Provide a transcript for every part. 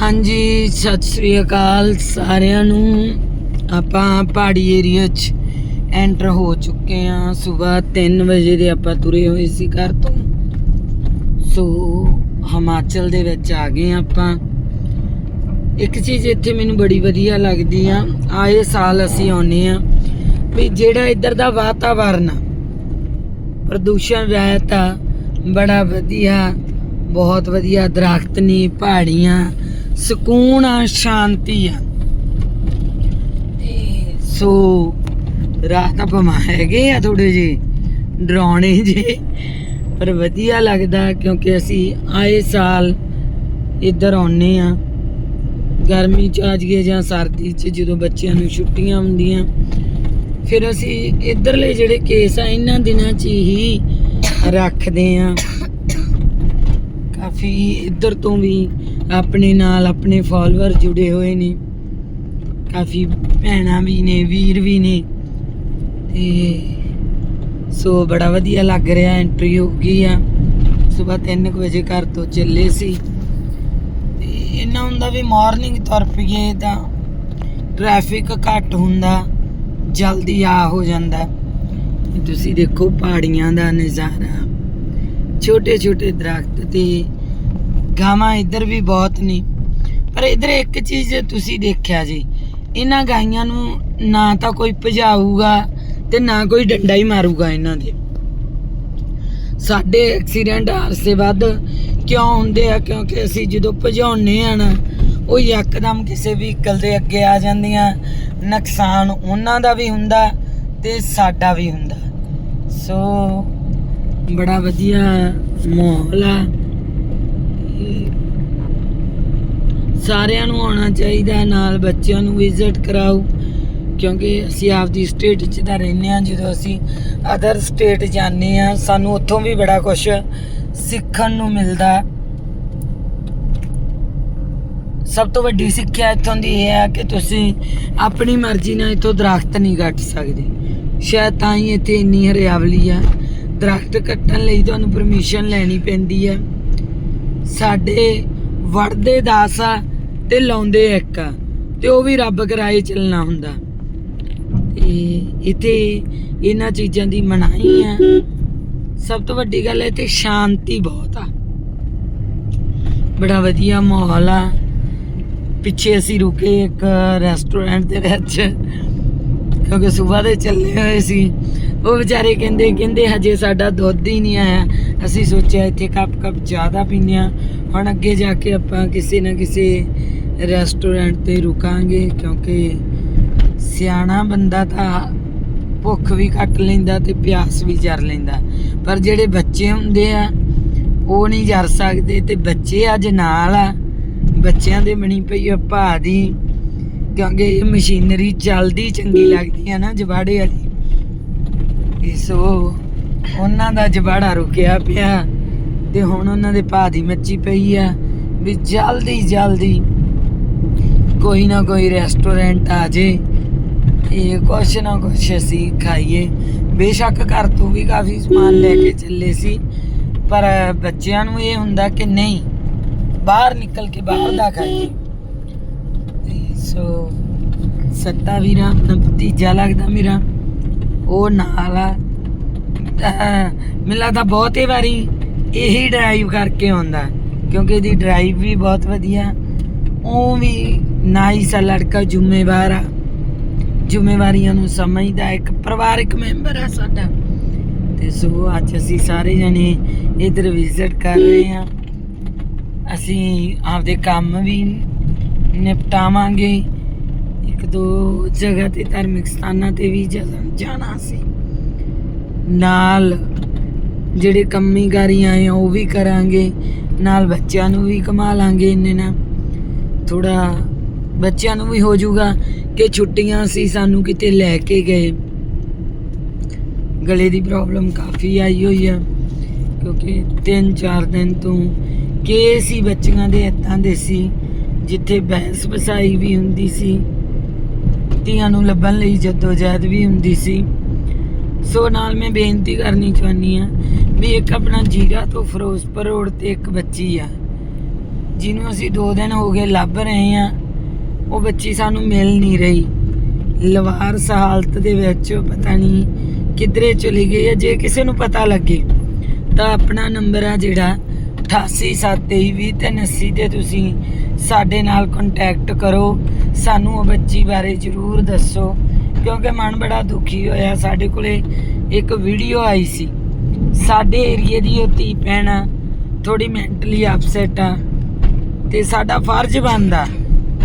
ਹਾਂਜੀ, ਸਤਿ ਸ੍ਰੀ ਅਕਾਲ ਸਾਰਿਆਂ ਨੂੰ। ਆਪਾਂ ਪਹਾੜੀ ਏਰੀਆ 'ਚ ਐਂਟਰ ਹੋ ਚੁੱਕੇ ਆ ਸਵੇਰ 3 ਵਜੇ ਦੇ ਆਪਾਂ ਤੁਰੇ ਹੋਏ ਸੀ ਘਰ ਤੋਂ। ਸੋ, ਹਿਮਾਚਲ ਦੇ ਵਿੱਚ ਆ ਗਏ ਆਪਾਂ। ਇੱਕ ਚੀਜ਼ ਇੱਥੇ ਮੈਨੂੰ ਬੜੀ ਵਧੀਆ ਲੱਗਦੀ ਆ, ਆਏ ਸਾਲ ਅਸੀਂ ਆਉਨੇ ਆ ਵੀ ਜਿਹੜਾ ਇੱਧਰ ਦਾ ਵਾਤਾਵਰਨ ਆ, ਪ੍ਰਦੂਸ਼ਣ ਰਹਿਤ ਆ, ਬੜਾ ਵਧੀਆ, ਬਹੁਤ ਵਧੀਆ ਦਰਖਤ ਨੇ, ਪਹਾੜੀਆਂ ਸਕੂਨ ਆ ਸ਼ਾਂਤੀ ਆ। ਤੇ ਸੋ ਰਾਤ ਆਪਾਂ ਹੈਗੇ ਆ ਥੋੜੇ ਜੀ ਡਰਾਉਣੇ ਜੇ ਪਰ ਵਧੀਆ ਲੱਗਦਾ ਕਿਉਂਕਿ ਅਸੀਂ ਆਏ ਸਾਲ ਇੱਧਰ ਆਉਨੇ ਆ। ਗਰਮੀ ਚ ਆ ਜਾਈਏ ਜਾਂ ਸਰਦੀ ਚ ਜਦੋਂ ਬੱਚਿਆਂ ਨੂੰ ਛੁੱਟੀਆਂ ਹੁੰਦੀਆਂ। ਫਿਰ ਅਸੀਂ ਇੱਧਰਲੇ ਜਿਹੜੇ ਕੇਸ ਆ ਇਹਨਾਂ ਦਿਨਾਂ 'ਚ ਹੀ ਰੱਖਦੇ ਆ। ਕਾਫੀ ਇੱਧਰ ਤੋਂ ਵੀ ਆਪਣੇ ਨਾਲ ਆਪਣੇ ਫਾਲੋਅਰ ਜੁੜੇ ਹੋਏ ਨੇ। ਕਾਫੀ ਭੈਣਾਂ ਵੀ ਨੇ, ਵੀਰ ਵੀ ਨੇ। ਤੇ ਸੋ ਬੜਾ ਵਧੀਆ ਲੱਗ ਰਿਹਾ ਐਂਟਰੀ ਹੋ ਗਈ ਆ। ਸਵੇਰ 3 ਵਜੇ ਘਰ ਤੋਂ ਚੱਲੇ ਸੀ। ਤੇ ਇਹਨਾਂ ਹੁੰਦਾ ਵੀ ਮਾਰਨਿੰਗ ਤੁਰ ਪਈਏ ਤਾਂ ਟ੍ਰੈਫਿਕ ਘੱਟ ਹੁੰਦਾ, ਜਲਦੀ ਆ ਹੋ ਜਾਂਦਾ। ਤੁਸੀਂ ਦੇਖੋ ਪਹਾੜੀਆਂ ਦਾ ਨਜ਼ਾਰਾ। ਛੋਟੇ ਛੋਟੇ ਦਰਖਤ ਤੇ ਗਾਵਾਂ ਇੱਧਰ ਵੀ ਬਹੁਤ ਨੇ। ਪਰ ਇੱਧਰ ਇੱਕ ਚੀਜ਼ ਤੁਸੀਂ ਦੇਖਿਆ ਜੀ, ਇਹਨਾਂ ਗਾਈਆਂ ਨੂੰ ਨਾ ਤਾਂ ਕੋਈ ਭਜਾਊਗਾ ਤੇ ਨਾ ਕੋਈ ਡੰਡਾ ਹੀ ਮਾਰੂਗਾ ਇਹਨਾਂ ਦੇ। ਸਾਡੇ ਐਕਸੀਡੈਂਟ ਹਾਦਸੇ ਵੱਧ ਕਿਉਂ ਹੁੰਦੇ ਆ? ਕਿਉਂਕਿ ਅਸੀਂ ਜਦੋਂ ਭਜਾਉਨੇ ਆ ਨਾ, ਉਹ ਯਕਦਮ ਕਿਸੇ ਵਹੀਕਲ ਦੇ ਅੱਗੇ ਆ ਜਾਂਦੀਆਂ। ਨੁਕਸਾਨ ਉਹਨਾਂ ਦਾ ਵੀ ਹੁੰਦਾ ਤੇ ਸਾਡਾ ਵੀ ਹੁੰਦਾ। ਸੋ ਬੜਾ ਵਧੀਆ ਮਾਹੌਲ ਆ। ਸਾਰਿਆਂ ਨੂੰ ਆਉਣਾ ਚਾਹੀਦਾ, ਨਾਲ ਬੱਚਿਆਂ ਨੂੰ ਵਿਜ਼ਿਟ ਕਰਾਓ, ਕਿਉਂਕਿ ਅਸੀਂ ਆਪਦੀ ਸਟੇਟ 'ਚ ਤਾਂ ਰਹਿੰਦੇ ਆ ਜਦੋਂ ਅਸੀਂ ਅਦਰ ਸਟੇਟ ਜਾਂਦੇ ਆ ਸਾਨੂੰ ਉੱਥੋਂ ਵੀ ਬੜਾ ਕੁਝ ਸਿੱਖਣ ਨੂੰ ਮਿਲਦਾ। ਸਭ ਤੋਂ ਵੱਡੀ ਸਿੱਖਿਆ ਇੱਥੋਂ ਦੀ ਇਹ ਹੈ ਕਿ ਤੁਸੀਂ ਆਪਣੀ ਮਰਜ਼ੀ ਨਾਲ ਇੱਥੋਂ ਦਰਖਤ ਨਹੀਂ ਕੱਟ ਸਕਦੇ। ਸ਼ਾਇਦ ਤਾਂ ਹੀ ਇੱਥੇ ਇੰਨੀ ਹਰਿਆਵਲੀ ਆ। ਦਰਖਤ ਕੱਟਣ ਲਈ ਤੁਹਾਨੂੰ ਪਰਮਿਸ਼ਨ ਲੈਣੀ ਪੈਂਦੀ ਹੈ। ਸਾਡੇ ਵੜਦੇ 10 ਆ ਤੇ ਲਾਉਂਦੇ ਇੱਕ ਆ, ਤੇ ਉਹ ਵੀ ਰੱਬ ਕਰਾਏ ਚੱਲਣਾ ਹੁੰਦਾ। ਤੇ ਇੱਥੇ ਇਹਨਾਂ ਚੀਜ਼ਾਂ ਦੀ ਮਨਾਹੀ ਆ। ਸਭ ਤੋਂ ਵੱਡੀ ਗੱਲ ਹੈ ਇੱਥੇ ਸ਼ਾਂਤੀ ਬਹੁਤ ਆ। ਬੜਾ ਵਧੀਆ ਮਾਹੌਲ ਆ। ਪਿੱਛੇ ਅਸੀਂ ਰੁਕੇ ਇੱਕ ਰੈਸਟੋਰੈਂਟ ਦੇ ਵਿੱਚ, ਕਿਉਂਕਿ ਸਵੇਰ ਦੇ ਚੱਲੇ ਹੋਏ ਸੀ। ਉਹ ਵਿਚਾਰੇ ਕਹਿੰਦੇ ਕਹਿੰਦੇ ਹਜੇ ਸਾਡਾ ਦੁੱਧ ਹੀ ਨਹੀਂ ਆਇਆ। ਅਸੀਂ ਸੋਚਿਆ ਇੱਥੇ ਕੱਪ ਕੱਪ ਜ਼ਿਆਦਾ ਪੀਂਦੇ ਆ ਹੁਣ ਅੱਗੇ ਜਾ ਕੇ ਆਪਾਂ ਕਿਸੇ ਨਾ ਕਿਸੇ ਰੈਸਟੋਰੈਂਟ ਤੇ ਰੁਕਾਂਗੇ, ਕਿਉਂਕਿ ਸਿਆਣਾ ਬੰਦਾ ਤਾਂ ਭੁੱਖ ਵੀ ਕੱਟ ਲੈਂਦਾ ਤੇ ਪਿਆਸ ਵੀ ਜਰ ਲੈਂਦਾ। ਪਰ ਜਿਹੜੇ ਬੱਚੇ ਹੁੰਦੇ ਆ, ਉਹ ਨਹੀਂ ਜਰ ਸਕਦੇ ਤੇ ਬੱਚੇ ਅੱਜ ਨਾਲ ਆ। ਬੱਚਿਆਂ ਦੇ ਬਣੀ ਪਈ ਆ ਭਾ ਦੀ, ਕਿਉਂਕਿ ਇਹ ਮਸ਼ੀਨਰੀ ਚੱਲਦੀ ਚੰਗੀ ਲੱਗਦੀ ਆ ਨਾ, ਜਵਾੜੇ ਵਾਲੀ। ਤੇ ਸੋ ਉਹਨਾਂ ਦਾ ਜਵਾੜਾ ਰੁਕਿਆ ਪਿਆ ਤੇ ਹੁਣ ਉਹਨਾਂ ਦੇ ਭਾਅ ਦੀ ਮੱਚੀ ਪਈ ਆ ਵੀ ਜਲਦੀ ਜਲਦੀ ਕੋਈ ਨਾ ਕੋਈ ਰੈਸਟੋਰੈਂਟ ਆ ਜੇ। ਇਹ ਕੁਛ ਨਾ ਕੁਛ ਅਸੀਂ ਖਾਈਏ। ਬੇਸ਼ੱਕ ਘਰ ਤੋਂ ਵੀ ਕਾਫੀ ਸਮਾਨ ਲੈ ਕੇ ਚੱਲੇ ਸੀ, ਪਰ ਬੱਚਿਆਂ ਨੂੰ ਇਹ ਹੁੰਦਾ ਕਿ ਨਹੀਂ, ਬਾਹਰ ਨਿਕਲ ਕੇ ਬਾਹਰ ਦਾ ਖਾਈਏ। ਤੇ ਸੋ ਸੱਤਾ ਵੀਰਾ ਆਪਣਾ ਭਤੀਜਾ ਲੱਗਦਾ ਮੇਰਾ। ਉਹ ਨਾਲ ਆ। ਤਾਂ ਮੈਨੂੰ ਲੱਗਦਾ ਬਹੁਤੇ ਵਾਰੀ ਇਹੀ ਡਰਾਈਵ ਕਰਕੇ ਆਉਂਦਾ। ਕਿਉਂਕਿ ਇਹਦੀ ਡਰਾਈਵ ਵੀ ਬਹੁਤ ਵਧੀਆ। ਉਹ ਵੀ ਨਾਈਸ ਆ, ਲੜਕਾ ਜ਼ਿੰਮੇਵਾਰ ਆ। ਜ਼ਿੰਮੇਵਾਰੀਆਂ ਨੂੰ ਸਮਝਦਾ, ਇੱਕ ਪਰਿਵਾਰਕ ਮੈਂਬਰ ਆ ਸਾਡਾ। ਤੇ ਸੋ ਅੱਜ ਅਸੀਂ ਸਾਰੇ ਜਣੇ ਇਧਰ ਵਿਜ਼ਿਟ ਕਰ ਰਹੇ ਹਾਂ। ਅਸੀਂ ਆਪਦੇ ਕੰਮ ਵੀ ਨਿਪਟਾਵਾਂਗੇ। ਇੱਕ ਦੋ ਜਗ੍ਹਾ ਤੇ ਧਾਰਮਿਕ ਸਥਾਨਾਂ ਤੇ ਵੀ ਜਾਣਾ ਸੀ। ਨਾਲ ਜਿਹੜੇ ਕੰਮੀਕਾਰੀਆਂ ਆ, ਉਹ ਵੀ ਕਰਾਂਗੇ। ਨਾਲ ਬੱਚਿਆਂ ਨੂੰ ਵੀ ਕਮਾ ਲਾਂਗੇ ਇੰਨੇ ਨਾਲ। ਥੋੜਾ ਬੱਚਿਆਂ ਨੂੰ ਵੀ ਹੋ ਜਾਊਗਾ ਕਿ ਛੁੱਟੀਆਂ ਸੀ ਸਾਨੂੰ ਕਿਤੇ ਲੈ ਕੇ ਗਏ। ਗਲੇ ਦੀ ਪ੍ਰੋਬਲਮ ਕਾਫੀ ਆਈ ਹੋਈ ਆ, ਕਿਉਂਕਿ 3-4 ਦਿਨ ਤੋਂ ਕੇਸ ਹੀ ਬੱਚੀਆਂ ਦੇ ਇਦਾਂ ਦੇ ਸੀ, ਜਿੱਥੇ ਬਹਿਸ ਵਸਾਈ ਵੀ ਹੁੰਦੀ ਸੀ। ਧੀਆਂ ਨੂੰ ਲੱਭਣ ਲਈ ਜਦੋਜਹਿਦ ਵੀ ਹੁੰਦੀ ਸੀ। ਸੋ ਨਾਲ ਮੈਂ ਬੇਨਤੀ ਕਰਨੀ ਚਾਹੁੰਦੀ ਆ ਵੀ ਇੱਕ ਆਪਣਾ ਜੀਰਾ ਤੋਂ ਫਿਰੋਜ਼ਪੁਰ ਰੋਡ ਤੇ ਇੱਕ ਬੱਚੀ ਆ, ਜਿਹਨੂੰ ਅਸੀਂ 2 ਦਿਨ ਹੋ ਗਏ ਲੱਭ ਰਹੇ ਆ ਉਹ ਬੱਚੀ ਸਾਨੂੰ ਮਿਲ ਨਹੀਂ ਰਹੀ। ਲਵਾਰਸ ਹਾਲਤ ਦੇ ਵਿੱਚ ਪਤਾ ਨਹੀਂ ਕਿੱਧਰੇ ਚਲੀ ਗਈ ਹੈ ਜੇ ਕਿਸੇ ਨੂੰ ਪਤਾ ਲੱਗੇ ਤਾਂ ਆਪਣਾ ਨੰਬਰ ਆ ਜਿਹੜਾ 887320 ਤੇ ਤੁਸੀਂ ਸਾਡੇ ਨਾਲ ਕੰਟੈਕਟ ਕਰੋ। ਸਾਨੂੰ ਉਹ ਬੱਚੀ ਬਾਰੇ ਜ਼ਰੂਰ ਦੱਸੋ, ਕਿਉਂਕਿ ਮਨ ਬੜਾ ਦੁਖੀ ਹੋਇਆ। ਸਾਡੇ ਕੋਲੇ ਇੱਕ ਵੀਡੀਓ ਆਈ ਸੀ। ਸਾਡੇ ਏਰੀਏ ਦੀ ਉਹ ਧੀ ਭੈਣ ਆ ਥੋੜੀ ਮੈਂਟਲੀ ਅਪਸੈਟ ਆ ਤੇ ਸਾਡਾ ਫਰਜ਼ ਬਣਦਾ।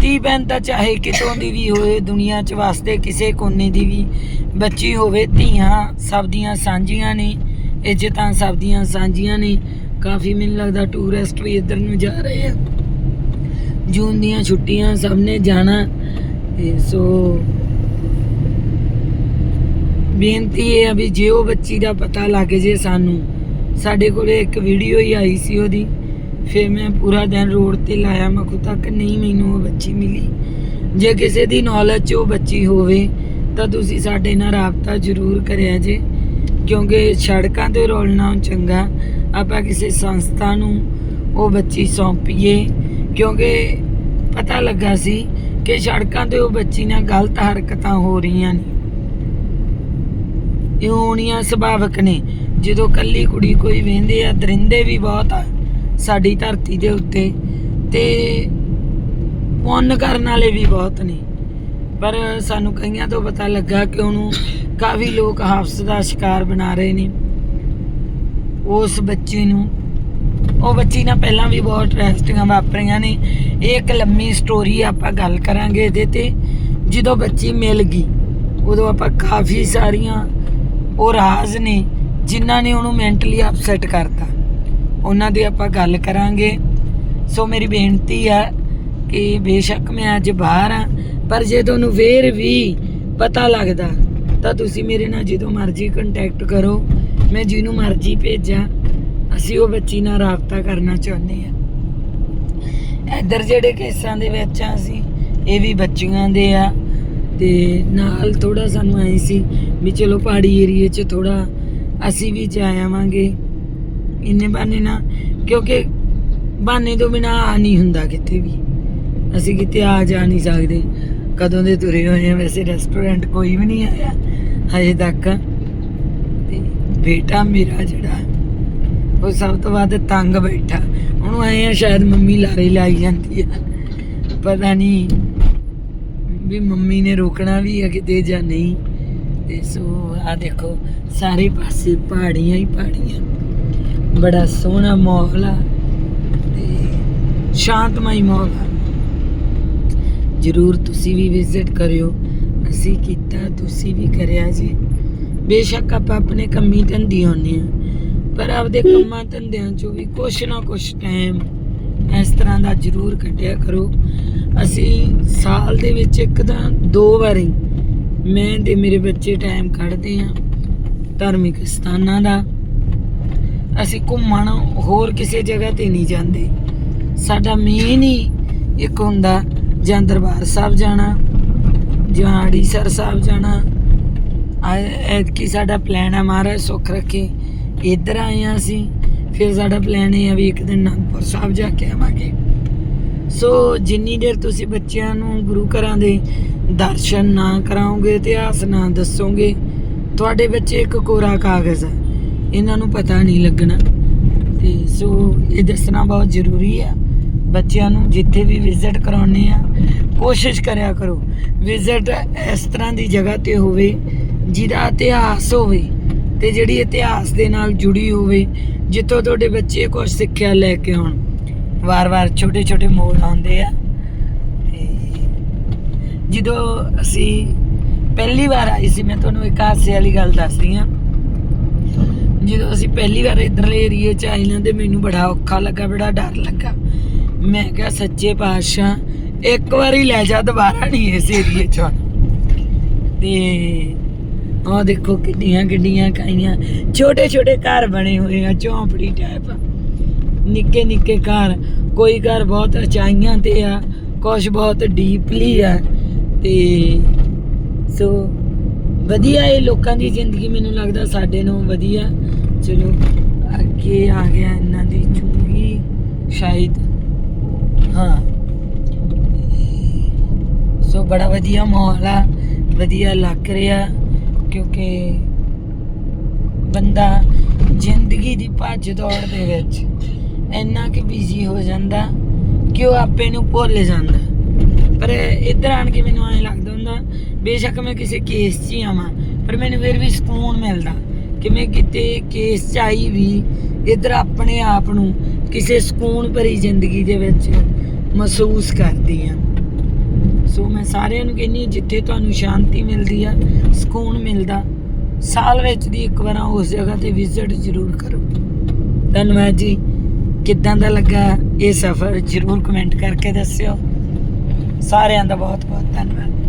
ਧੀ ਭੈਣ ਤਾਂ ਚਾਹੇ ਕਿਤੋਂ ਦੀ ਵੀ ਹੋਏ ਦੁਨੀਆ 'ਚ ਵਾਸਤੇ ਕਿਸੇ ਕੋਨੇ ਦੀ ਵੀ ਬੱਚੀ ਹੋਵੇ, ਧੀਆਂ ਸਭ ਦੀਆਂ ਸਾਂਝੀਆਂ ਨੇ, ਇੱਜ਼ਤਾਂ ਸਭ ਦੀਆਂ ਸਾਂਝੀਆਂ ਨੇ। ਕਾਫੀ ਮੈਨੂੰ ਲੱਗਦਾ ਟੂਰਿਸਟ ਵੀ ਇੱਧਰ ਨੂੰ ਜਾ ਰਹੇ ਆ। ਜੂਨ ਦੀਆਂ ਛੁੱਟੀਆਂ ਸਭ ਨੇ ਜਾਣਾ। ਤੇ ਸੋ ਬੇਨਤੀ ਇਹ ਆ ਵੀ ਜੇ ਉਹ ਬੱਚੀ ਦਾ ਪਤਾ ਲੱਗ ਜੇ ਸਾਨੂੰ, ਸਾਡੇ ਕੋਲੇ ਇੱਕ ਵੀਡੀਓ ਹੀ ਆਈ ਸੀ ਉਹਦੀ। ਫਿਰ ਮੈਂ ਪੂਰਾ ਦਿਨ ਰੋਡ ਤੇ ਲਾਇਆ ਮਖੂ ਤੱਕ ਨਹੀਂ ਮੈਨੂੰ ਉਹ ਬੱਚੀ ਮਿਲੀ। ਜੇ ਕਿਸੇ ਦੀ ਨੌਲੇਜ 'ਚ ਉਹ ਬੱਚੀ ਹੋਵੇ, ਤਾਂ ਤੁਸੀਂ ਸਾਡੇ ਨਾਲ ਰਾਬਤਾ ਜ਼ਰੂਰ ਕਰਿਆ ਜੇ। ਕਿਉਂਕਿ ਸੜਕਾਂ ਤੇ ਰੋਲਣਾ ਚੰਗਾ, ਆਪਾਂ ਕਿਸੇ ਸੰਸਥਾ ਨੂੰ ਉਹ ਬੱਚੀ ਸੌਂਪੀਏ। ਕਿਉਂਕਿ ਪਤਾ ਲੱਗਾ ਸੀ ਕਿ ਸੜਕਾਂ ਤੇ ਉਹ ਬੱਚੀ ਨਾਲ ਗਲਤ ਹਰਕਤਾਂ ਹੋ ਰਹੀਆਂ ਨੇ। ਇਹ ਹੋਣੀਆਂ ਸੁਭਾਵਕ ਨੇ। ਜਦੋਂ ਕੱਲੀ ਕੁੜੀ ਕੋਈ ਵੇਂਦੇ ਆ, ਦਰਿੰਦੇ ਵੀ ਬਹੁਤ ਆ ਸਾਡੀ ਧਰਤੀ ਦੇ ਉੱਤੇ ਤੇ ਪੁੰਨ ਕਰਨ ਵਾਲੇ ਵੀ ਬਹੁਤ ਨੇ। ਪਰ ਸਾਨੂੰ ਕਈਆਂ ਤੋਂ ਪਤਾ ਲੱਗਾ ਕਿ ਉਹਨੂੰ ਕਾਫੀ ਲੋਕ ਹਾਫਸ ਦਾ ਸ਼ਿਕਾਰ ਬਣਾ ਰਹੇ ਨੇ। ਉਸ ਬੱਚੀ ਨੂੰ ਉਹ ਬੱਚੀ ਨਾਲ ਪਹਿਲਾਂ ਵੀ ਬਹੁਤ ਟ੍ਰੈਜਡੀਆਂ ਵਾਪਰੀਆਂ ਨੇ। ਇਹ ਇੱਕ ਲੰਮੀ ਸਟੋਰੀ ਆਪਾਂ ਗੱਲ ਕਰਾਂਗੇ ਇਹਦੇ ਤੇ। ਜਦੋਂ ਬੱਚੀ ਮਿਲ ਗਈ, ਉਦੋਂ ਆਪਾਂ ਕਾਫੀ ਸਾਰੀਆਂ ਉਹ ਰਾਜ਼ ਨੇ, ਜਿਨ੍ਹਾਂ ਨੇ ਉਹਨੂੰ ਮੈਂਟਲੀ ਅਪਸੈਟ ਕਰਤਾ। ਉਹਨਾਂ ਦੀ ਆਪਾਂ ਗੱਲ ਕਰਾਂਗੇ। ਸੋ ਮੇਰੀ ਬੇਨਤੀ ਆ ਕਿ ਬੇਸ਼ੱਕ ਮੈਂ ਅੱਜ ਬਾਹਰ ਆ, ਪਰ ਜੇ ਤੁਹਾਨੂੰ ਫੇਰ ਵੀ ਪਤਾ ਲੱਗਦਾ, ਤਾਂ ਤੁਸੀਂ ਮੇਰੇ ਨਾਲ ਜਦੋਂ ਮਰਜ਼ੀ ਕੰਟੈਕਟ ਕਰੋ। ਮੈਂ ਜਿਹਨੂੰ ਮਰਜ਼ੀ ਭੇਜਾਂ। ਅਸੀਂ ਉਹ ਬੱਚੀ ਨਾਲ ਰਾਬਤਾ ਕਰਨਾ ਚਾਹੁੰਦੇ ਆ ਇੱਧਰ ਜਿਹੜੇ ਕੇਸਾਂ ਦੇ ਵਿੱਚ ਆ ਅਸੀਂ, ਇਹ ਵੀ ਬੱਚੀਆਂ ਦੇ ਆ। ਤੇ ਨਾਲ ਥੋੜਾ ਸਾਨੂੰ ਐ ਸੀ ਵੀ ਚਲੋ ਪਹਾੜੀ ਏਰੀਏ 'ਚ ਥੋੜਾ ਅਸੀਂ ਵੀ ਜਾ ਆਵਾਂਗੇ। ਇੰਨੇ ਬਾਨੇ ਨਾ ਕਿਉਂਕਿ ਬਾਨੇ ਤੋਂ ਬਿਨਾ ਆ ਨਹੀਂ ਹੁੰਦਾ ਕਿਤੇ ਵੀ। ਅਸੀਂ ਕਿਤੇ ਆ ਜਾ ਨਹੀਂ ਸਕਦੇ। ਕਦੋਂ ਦੇ ਤੁਰੇ ਹੋਏ ਆ, ਵੈਸੇ ਰੈਸਟੋਰੈਂਟ ਕੋਈ ਵੀ ਨਹੀਂ ਆਇਆ, ਹਜੇ ਤੱਕ। ਤੇ ਬੇਟਾ ਮੇਰਾ ਜਿਹੜਾ ਉਹ ਸਭ ਤੋਂ ਵੱਧ ਤੰਗ ਬੈਠਾ। ਉਹਨੂੰ ਆਏ ਆ, ਸ਼ਾਇਦ ਮੰਮੀ ਲਾਰੇ ਲਾਈ ਜਾਂਦੀ ਆ। ਪਤਾ ਨਹੀਂ ਵੀ ਮੰਮੀ ਨੇ ਰੋਕਣਾ ਵੀ ਆ ਕਿਤੇ ਜਾਂ ਨਹੀਂ। ਤੇ ਸੋ ਆ ਦੇਖੋ, ਸਾਰੇ ਪਾਸੇ ਪਹਾੜੀਆਂ ਹੀ ਪਹਾੜੀਆਂ। ਬੜਾ ਸੋਹਣਾ ਮਾਹੌਲ ਆ ਤੇ ਸ਼ਾਂਤਮਈ ਮਾਹੌਲ ਆ। ਜਰੂਰ ਤੁਸੀਂ ਵੀ ਵਿਜ਼ਿਟ ਕਰਿਓ। ਅਸੀਂ ਕੀਤਾ, ਤੁਸੀਂ ਵੀ ਕਰਿਆ ਜੀ। ਬੇਸ਼ੱਕ ਆਪਾਂ ਆਪਣੇ ਕੰਮੀ ਧੰਦੀ ਆਉਂਦੇ ਆ। ਪਰ ਆਪਦੇ ਕੰਮਾਂ ਧੰਦਿਆਂ ਚੋਂ ਵੀ ਕੁਛ ਨਾ ਕੁਛ ਟਾਈਮ ਇਸ ਤਰ੍ਹਾਂ ਦਾ ਜ਼ਰੂਰ ਕੱਢਿਆ ਕਰੋ। ਅਸੀਂ ਸਾਲ ਦੇ ਵਿੱਚ ਇੱਕ ਤਾਂ ਦੋ ਵਾਰੀ ਮੈਂ ਤੇ ਮੇਰੇ ਬੱਚੇ ਟਾਈਮ ਕੱਢਦੇ ਆ ਧਾਰਮਿਕ ਸਥਾਨਾਂ ਦਾ। ਅਸੀਂ ਘੁੰਮਣ ਹੋਰ ਕਿਸੇ ਜਗ੍ਹਾ ਤੇ ਨਹੀਂ ਜਾਂਦੇ। ਸਾਡਾ ਮੇਨ ਹੀ ਇੱਕ ਹੁੰਦਾ ਜਾਂ ਦਰਬਾਰ ਸਾਹਿਬ ਜਾਣਾ, ਜਾਂ ਅੜੀਸਰ ਸਾਹਿਬ ਜਾਣਾ। ਐਤਕੀ ਸਾਡਾ ਪਲਾਨ ਆ ਮਹਾਰਾਜ ਸੁੱਖ ਰੱਖੇ। ਇੱਧਰ ਆਏ ਆ ਅਸੀਂ, ਫਿਰ ਸਾਡਾ ਪਲਾਨ ਇਹ ਆ ਵੀ ਇੱਕ ਦਿਨ ਅਨੰਦਪੁਰ ਸਾਹਿਬ ਜਾ ਕੇ ਆਵਾਂਗੇ। ਸੋ ਜਿੰਨੀ ਦੇਰ ਤੁਸੀਂ ਬੱਚਿਆਂ ਨੂੰ ਗੁਰੂ ਘਰਾਂ ਦੇ ਦਰਸ਼ਨ ਨਾ ਕਰਾਓਗੇ, ਇਤਿਹਾਸ ਨਾ ਦੱਸੋਗੇ, ਤੁਹਾਡੇ ਬੱਚੇ ਇੱਕ ਕੋਰਾ ਕਾਗਜ਼ ਹੈ ਇਹਨਾਂ ਨੂੰ ਪਤਾ ਨਹੀਂ ਲੱਗਣਾ। ਤੇ ਸੋ ਇਹ ਦੱਸਣਾ ਬਹੁਤ ਜ਼ਰੂਰੀ ਆ। ਬੱਚਿਆਂ ਨੂੰ ਜਿੱਥੇ ਵੀ ਵਿਜ਼ਿਟ ਕਰਾਉਣੇ ਆ, ਕੋਸ਼ਿਸ਼ ਕਰਿਆ ਕਰੋ। ਵਿਜ਼ਿਟ ਇਸ ਤਰ੍ਹਾਂ ਦੀ ਜਗ੍ਹਾ ਤੇ ਹੋਵੇ, ਜਿਹਦਾ ਇਤਿਹਾਸ ਹੋਵੇ। ਤੇ ਜਿਹੜੀ ਇਤਿਹਾਸ ਦੇ ਨਾਲ ਜੁੜੀ ਹੋਵੇ, ਜਿੱਥੋਂ ਤੁਹਾਡੇ ਬੱਚੇ ਕੁਝ ਸਿੱਖਿਆ ਲੈ ਕੇ ਆਉਣ। ਵਾਰ-ਵਾਰ ਛੋਟੇ-ਛੋਟੇ ਮੋੜ ਆਉਂਦੇ ਆ। ਤੇ ਜਦੋਂ ਅਸੀਂ ਪਹਿਲੀ ਵਾਰ ਆਈ ਸੀ, ਮੈਂ ਤੁਹਾਨੂੰ ਇੱਕ ਹਾਸੇ ਵਾਲੀ ਗੱਲ ਦੱਸਦੀ ਆ ਜਦੋਂ ਅਸੀਂ ਪਹਿਲੀ ਵਾਰ ਇਧਰਲੇ ਏਰੀਏ 'ਚ ਆਏ ਨਾ, ਤੇ ਮੈਨੂੰ ਬੜਾ ਔਖਾ ਲੱਗਾ, ਬੜਾ ਡਰ ਲੱਗਾ। ਮੈਂ ਕਿਹਾ, ਸੱਚੇ ਪਾਤਸ਼ਾਹ, ਇੱਕ ਵਾਰੀ ਲੈ ਜਾ, ਦੁਬਾਰਾ ਨਹੀਂ ਇਸ ਏਰੀਏ 'ਚ ਆਉਣਾ। ਤੇ ਆਹ ਦੇਖੋ ਕਿੰਨੀਆਂ ਕਿੰਨੀਆਂ ਕਾਈਆਂ। ਛੋਟੇ ਛੋਟੇ ਘਰ ਬਣੇ ਹੋਏ ਆ, ਝੌਂਪੜੀ ਟਾਈਪ ਨਿੱਕੇ ਨਿੱਕੇ ਘਰ। ਕੋਈ ਘਰ ਬਹੁਤ ਉਚਾਈਆਂ ਤੇ ਆ ਕੁਝ ਬਹੁਤ ਡੀਪਲੀ ਆ। ਤੇ ਸੋ ਵਧੀਆ ਇਹ ਲੋਕਾਂ ਦੀ ਜ਼ਿੰਦਗੀ ਮੈਨੂੰ ਲੱਗਦਾ ਸਾਡੇ ਨੂੰ ਵਧੀਆ। ਚਲੋ ਅੱਗੇ ਆ ਗਿਆ ਇਹਨਾਂ ਦੀ ਚੁੰਗੀ। ਸ਼ਾਇਦ, ਹਾਂ। ਸੋ ਬੜਾ ਵਧੀਆ ਮਾਹੌਲ ਆ, ਵਧੀਆ ਲੱਗ ਰਿਹਾ। ਕਿਉਂਕਿ ਬੰਦਾ ਜ਼ਿੰਦਗੀ ਦੀ ਭੱਜ ਦੌੜ ਦੇ ਵਿੱਚ ਇੰਨਾ ਕਿ ਬਿਜ਼ੀ ਹੋ ਜਾਂਦਾ ਕਿ ਉਹ ਆਪੇ ਨੂੰ ਭੁੱਲ ਜਾਂਦਾ। ਪਰ ਇੱਧਰ ਆਣ ਕੇ ਮੈਨੂੰ ਐਂ ਲੱਗਦਾ ਹੁੰਦਾ, ਬੇਸ਼ੱਕ ਮੈਂ ਕਿਸੇ ਕੇਸ 'ਚ ਹੀ ਆਵਾਂ, ਪਰ ਮੈਨੂੰ ਫਿਰ ਵੀ ਸਕੂਨ ਮਿਲਦਾ ਕਿ ਮੈਂ ਕਿਤੇ ਕੇਸ 'ਚ ਆਈ ਵੀ ਇੱਧਰ ਆਪਣੇ ਆਪ ਨੂੰ ਕਿਸੇ ਸਕੂਨ ਭਰੀ ਜ਼ਿੰਦਗੀ ਦੇ ਵਿੱਚ ਮਹਿਸੂਸ ਕਰਦੀ ਆ। ਸੋ ਮੈਂ ਸਾਰਿਆਂ ਨੂੰ ਕਹਿੰਨੀ ਜਿੱਥੇ ਤੁਹਾਨੂੰ ਸ਼ਾਂਤੀ ਮਿਲਦੀ ਆ, ਸਕੂਨ ਮਿਲਦਾ, ਸਾਲ ਵਿੱਚ ਦੀ ਇੱਕ ਵਾਰ ਉਸ ਜਗ੍ਹਾ ਤੇ ਵਿਜ਼ਿਟ ਜ਼ਰੂਰ ਕਰੋ। ਧੰਨਵਾਦ ਜੀ। ਕਿੱਦਾਂ ਦਾ ਲੱਗਾ ਇਹ ਸਫ਼ਰ? ਜ਼ਰੂਰ ਕਮੈਂਟ ਕਰਕੇ ਦੱਸਿਓ। ਸਾਰਿਆਂ ਦਾ ਬਹੁਤ ਬਹੁਤ ਧੰਨਵਾਦ।